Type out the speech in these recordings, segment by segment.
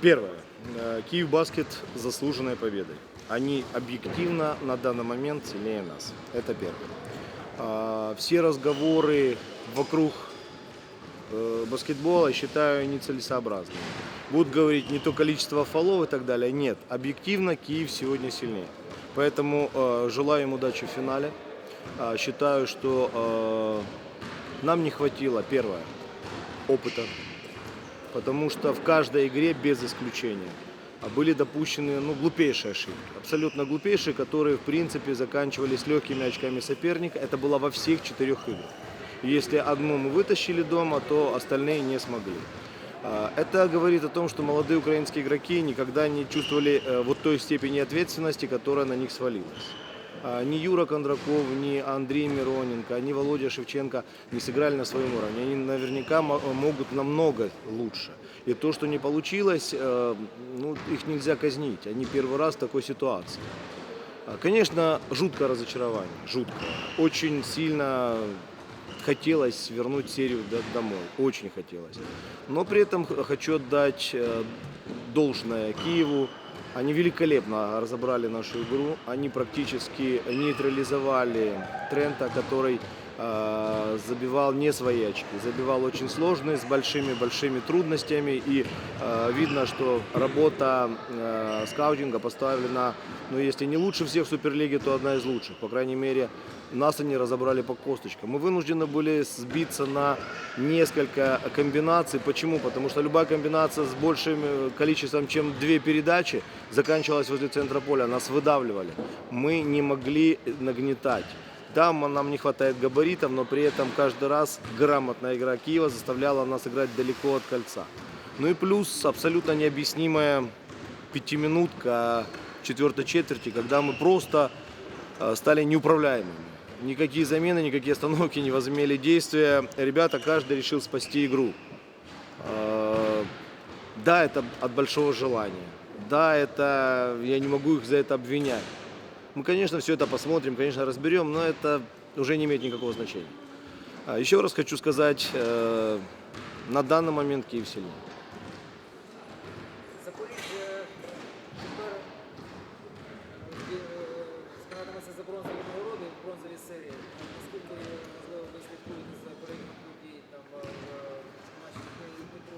Первое. Э, Киев Баскет заслуженной победой. Они объективно на данный момент сильнее нас. Это первое. А, Все разговоры вокруг э, баскетбола считаю нецелесообразными. Будут говорить не то количество фолов и так далее. Нет, объективно Киев сегодня сильнее. Поэтому э, желаю им удачи в финале. А, Считаю, что нам не хватило, первое, опыта. Потому что в каждой игре, без исключения, а, были допущены ну, глупейшие ошибки. Абсолютно глупейшие, которые, в принципе, заканчивались легкими очками соперника. Это было во всех четырех играх. Если одну мы вытащили дома, то остальные не смогли. А, Это говорит о том, что молодые украинские игроки никогда не чувствовали э, вот той степени ответственности, которая на них свалилась. А, Ни Юра Кондраков, ни Андрей Мироненко, ни Володя Шевченко не сыграли на своем уровне. Они наверняка мо- могут намного лучше. И то, что не получилось, э, ну, их нельзя казнить. Они первый раз в такой ситуации. А, Конечно, жуткое разочарование, жуткое. Очень сильно хотелось вернуть серию до- домой, очень хотелось. Но при этом хочу отдать э, должное Киеву. Они великолепно разобрали нашу игру. Они практически нейтрализовали Трента, который забивал не свои очки, забивал очень сложные, с большими-большими трудностями. И э, видно, что работа э, скаутинга поставлена, ну, если не лучше всех в Суперлиге, то одна из лучших. По крайней мере, нас они разобрали по косточкам. Мы вынуждены были сбиться на несколько комбинаций. Почему? Потому что любая комбинация с большим э, количеством, чем две передачи, заканчивалась возле центра поля. Нас выдавливали. Мы не могли нагнетать. Да, нам не хватает габаритов, но при этом каждый раз грамотная игра Киева заставляла нас играть далеко от кольца. Ну и плюс абсолютно необъяснимая пятиминутка четвертой четверти, когда мы просто э, стали неуправляемыми. Никакие замены, никакие остановки не возымели действия. Ребята, каждый решил спасти игру. Э, Да, это от большого желания. Да, это я не могу их за это обвинять. Мы, конечно, все это посмотрим, конечно, разберем, но это уже не имеет никакого значения. А Еще раз хочу сказать, э, на данный момент Киев сильнее. Запоріжжя тепер е, змагатиметься за бронзові нагороди в бронзовій серії. Наскільки можливо ви слідкуєте за перебігом подій там е, в матчі Дніпро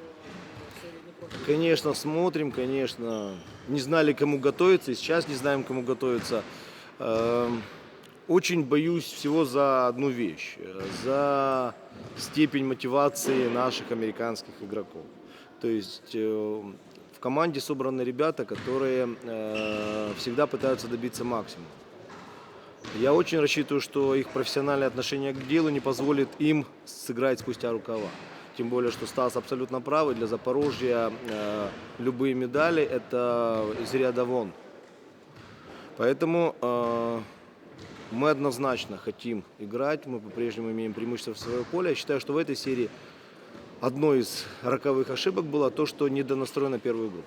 в серії Дніпро? Конечно, смотрим, конечно. Не знали, кому готовиться, и сейчас не знаем, кому готовиться. Эм, Очень боюсь всего за одну вещь, э, за степень мотивации наших американских игроков. То есть э, в команде собраны ребята, которые э, всегда пытаются добиться максимума. Я очень рассчитываю, что их профессиональное отношение к делу не позволит им сыграть спустя рукава. Тем более, что Стас абсолютно прав, и для Запорожья любые медали – это из ряда вон. Поэтому э, мы однозначно хотим играть, мы по-прежнему имеем преимущество в свое поле. Я считаю, что в этой серии одной из роковых ошибок было то, что недонастроена первую игру.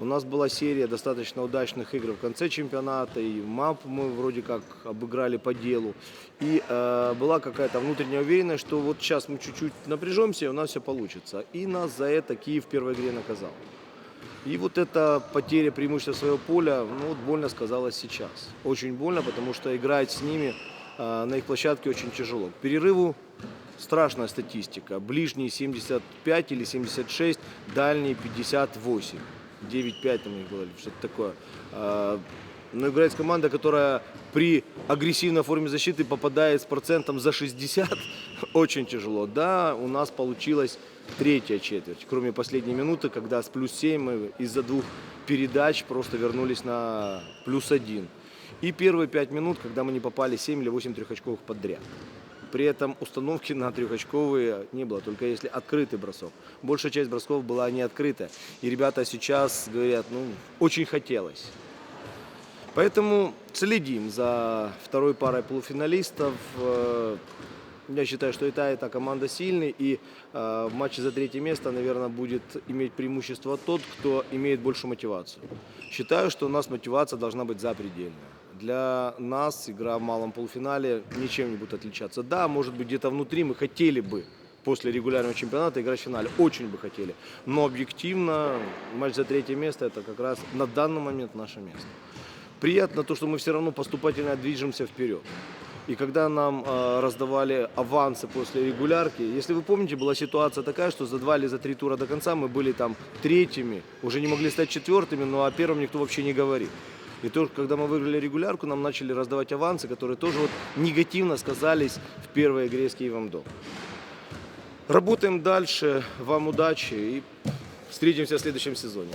У нас была серия достаточно удачных игр в конце чемпионата, и МАП мы вроде как обыграли по делу. И э, была какая-то внутренняя уверенность, что вот сейчас мы чуть-чуть напряжемся, и у нас все получится. И нас за это Киев в первой игре наказал. И вот эта потеря преимущества своего поля, ну вот больно сказалась сейчас. Очень больно, потому что играть с ними э, на их площадке очень тяжело. К перерыву страшная статистика. Ближние 75 или 76, дальние 58. 9-5 там у них что-то такое. А, Но играет команда, которая при агрессивной форме защиты попадает с процентом за 60, очень тяжело. Да, у нас получилась третья четверть, кроме последней минуты, когда с плюс 7 мы из-за двух передач просто вернулись на плюс 1. И первые 5 минут, когда мы не попали 7 или 8 трехочковых подряд. При этом установки на трехочковые не было, только если открытый бросок. Большая часть бросков была не открытая. И ребята сейчас говорят, ну, очень хотелось. Поэтому следим за второй парой полуфиналистов. Э, Я считаю, что и та, и та команда сильный. И э, в матче за третье место, наверное, будет иметь преимущество тот, кто имеет большую мотивацию. Считаю, что у нас мотивация должна быть запредельная. Для нас игра в малом полуфинале ничем не будет отличаться. Да, может быть, где-то внутри мы хотели бы после регулярного чемпионата играть в финале. Очень бы хотели. Но объективно матч за третье место это как раз на данный момент наше место. Приятно то, что мы все равно поступательно движемся вперед. И когда нам э, раздавали авансы после регулярки, если вы помните, была ситуация такая, что за два или за три тура до конца мы были там третьими, уже не могли стать четвертыми, но о первом никто вообще не говорил. И только когда мы выиграли регулярку, нам начали раздавать авансы, которые тоже вот негативно сказались в первой игре с Киевом Дом. Работаем дальше, вам удачи и встретимся в следующем сезоне.